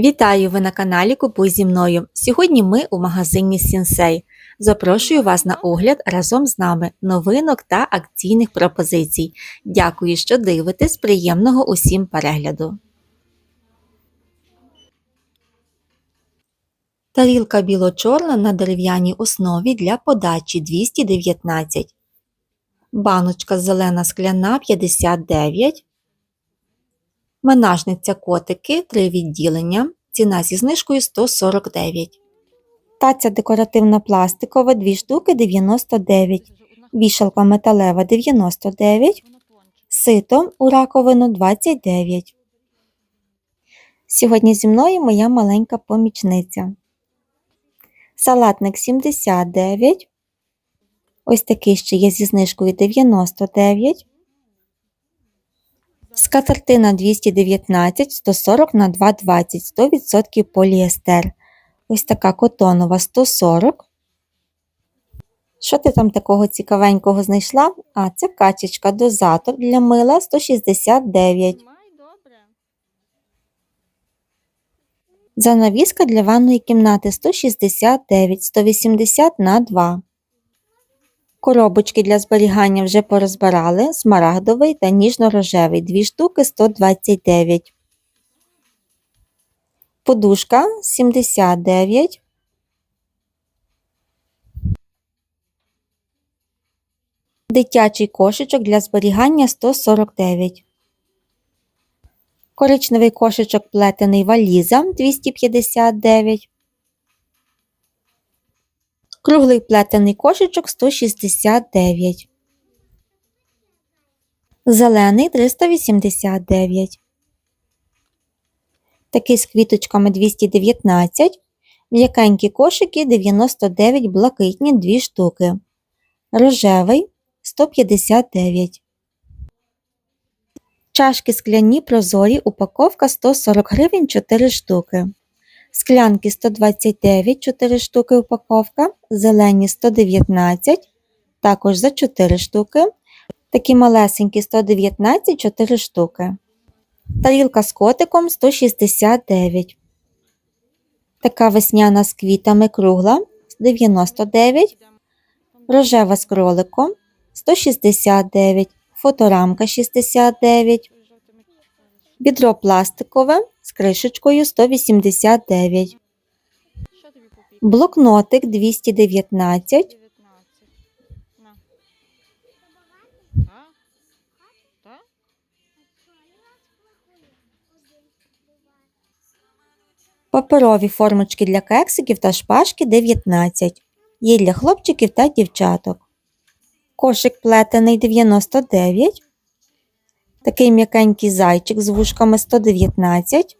Вітаю ви на каналі Купуй зі мною. Сьогодні ми у магазині Сінсей. Запрошую вас на огляд разом з нами новинок та акційних пропозицій. Дякую, що дивитесь. Приємного усім перегляду. Тарілка біло-чорна на дерев'яній основі для подачі 219. Баночка зелена скляна 59. Менажниця котики 3 відділення. Ціна зі знижкою 149. Таця декоративна пластикова 2 штуки 99. Вішалка металева 99. Сито у раковину 29. Сьогодні зі мною моя маленька помічниця. Салатник 79. Ось такий ще є зі знижкою 99. Скатертина 219, 140 на 220, 100% поліестер. Ось така котонова 140. Що ти там такого цікавенького знайшла? А, це качечка дозатор для мила 169. Май добре. Занавіска для ванної кімнати 169, 180 на 2. Коробочки для зберігання вже порозбирали. Смарагдовий та ніжно-рожевий. 2 штуки 129. Подушка 79. Дитячий кошечок для зберігання 149. Коричневий кошечок плетений валіза 259. Круглий плетений кошечок 169. Зелений 389. Такий з квіточками 219. М'якенькі кошики 99 блакитні 2 штуки. Рожевий 159. Чашки скляні прозорі упаковка 140 гривень 4 штуки. Склянки 129 4 штуки упаковка, зелені 119, також за 4 штуки. Такі малесенькі 119 4 штуки. Тарілка з котиком 169. Така весняна з квітами кругла 99. Рожева з кроликом 169. Фоторамка 69. Відро пластикове з кришечкою 189. Що тобі попіти? Блокнотик 219. 19. На. А? Та? Паперові формочки для кексиків та шпажки 19. Є для хлопчиків та дівчаток. Кошик плетений 99. Такий м'якенький зайчик з вушками 119.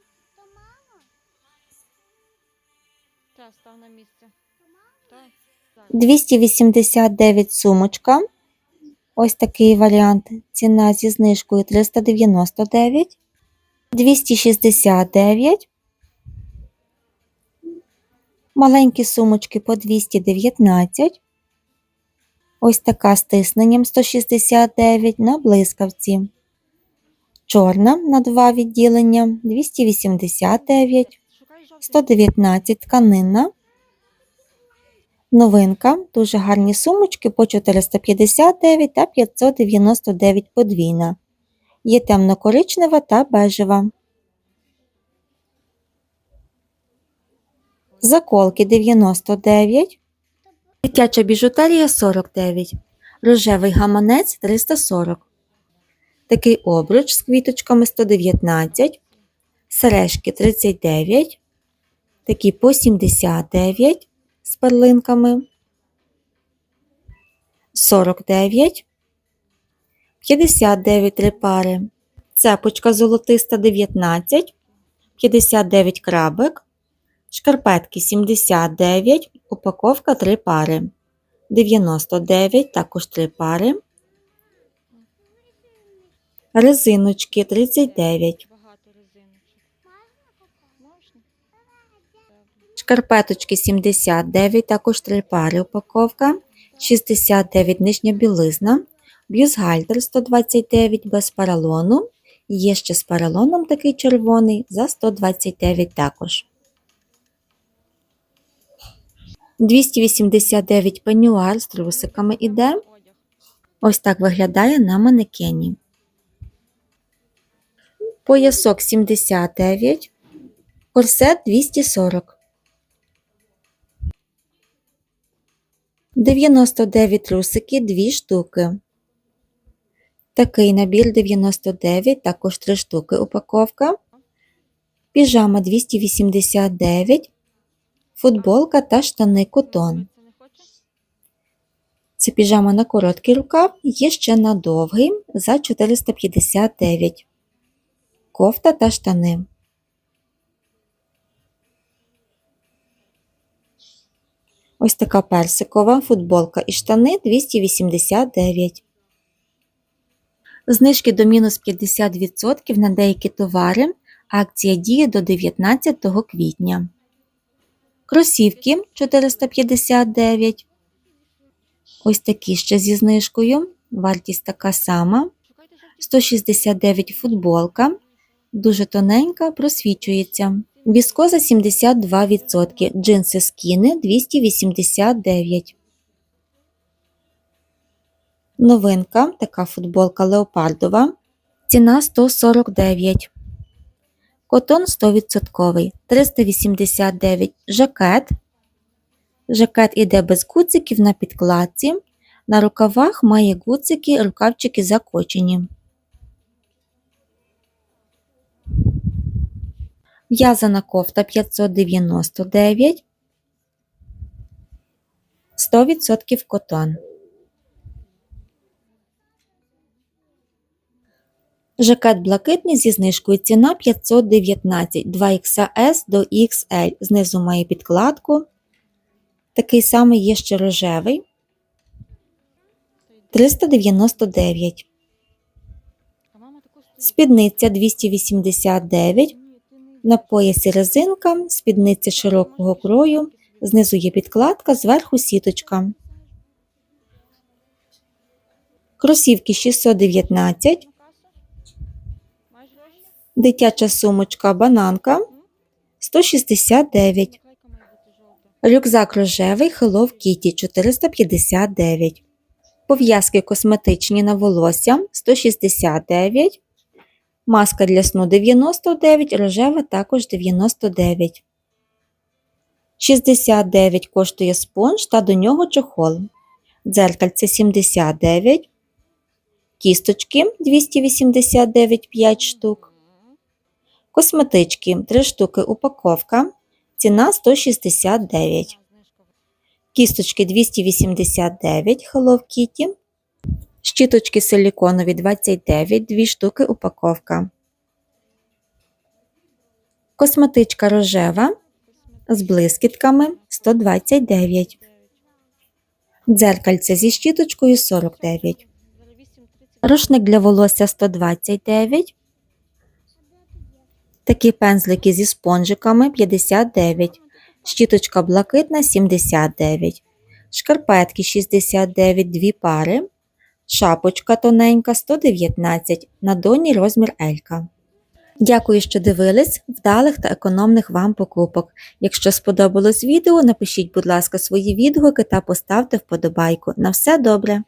Та, став на місце. 289 сумочка. Ось такий варіант. Ціна зі знижкою 399. 269. Маленькі сумочки по 219. Ось така з тисненням 169 на блискавці. Чорна на два відділення 289. 119 тканинна. Новинка. Дуже гарні сумочки по 459 та 599 подвійна. Є темно-коричнева та бежева. Заколки 99. Дитяча біжутерія 49. Рожевий гаманець 340. Такий обруч з квіточками 119. Сережки 39. Такі по 79 з перлинками. 49. 59 три пари. Цепочка золотиста 19. 59 крабик. Шкарпетки 79. Упаковка 3 пари. 99 також 3 пари. Резиночки 39. Багато резиночок. Можна? Добре. Шкарпеточки 79, також 3 пари упаковка, 69 нижня білизна, бюстгальтер 129 без поролону Є ще з поролоном такий червоний за 129 також. 289 пенюар з трусиками іде. Ось так виглядає на манекені. Поясок 79, корсет 240. 99 трусики 2 штуки. Такий набір 99, також 3 штуки упаковка. Піжама 289, футболка та штани котон. Це? Піжама на короткий рукав, є ще на довгий за 459. Кофта та штани. Ось така персикова футболка і штани 289. Знижки до мінус 50% на деякі товари. Акція діє до 19 квітня. Кросівки 459. Ось такі ще зі знижкою. Вартість така сама. 169 футболка. Дуже тоненька, просвічується. Віскоза 72%. Джинси скіни 289. Новинка. Така футболка леопардова. Ціна 149. Котон 100%. 389. Жакет. Жакет іде без гудзиків на підкладці. На рукавах має гудзики, рукавчики закочені. В'язана кофта 599. 100% котон. Жакет блакитний зі знижкою ціна 519 2XS до XL. Знизу має підкладку. Такий самий є ще рожевий. 399. А мама таку стоїть. Спідниця 289. На поясі резинка, спідниця широкого крою, знизу є підкладка, зверху сіточка. Кросівки 619, на касу? Маєш гроші? дитяча сумочка бананка 169, Наклейка має бути жовта. рюкзак рожевий Hello Kitty 459, пов'язки косметичні на волосся 169, маска для сну 99, рожева також 99. 69 коштує спонж та до нього чохол. Дзеркальце 79, кісточки 289 5 штук, косметички 3 штуки упаковка, ціна 169, кісточки 289 Hello Kitty, щіточки силіконові 29 2 штуки упаковка, косметичка рожева з блискітками 129, дзеркальце зі щіточкою 49. Рушник для волосся 129. Такі пензлики зі спонжиками 59. Щіточка блакитна 79. Шкарпетки 69 дві пари. Шапочка тоненька 119. На доні розмір Елька. Дякую, що дивились. Вдалих та економних вам покупок. Якщо сподобалось відео, напишіть, будь ласка, свої відгуки та поставте вподобайку. На все добре!